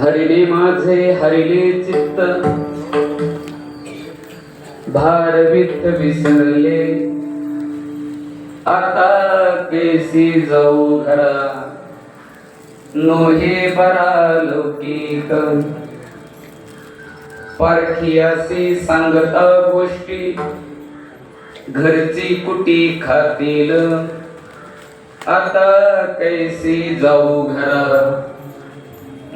हरिले माझे हरिले चित्त. भारवित विसरले. आता केसी जाऊ घरा. नोहे बरा लौकिक. परखियासी सांगता गोष्टी. घरची कुटी खातील. आता कैसी जाऊ घरा.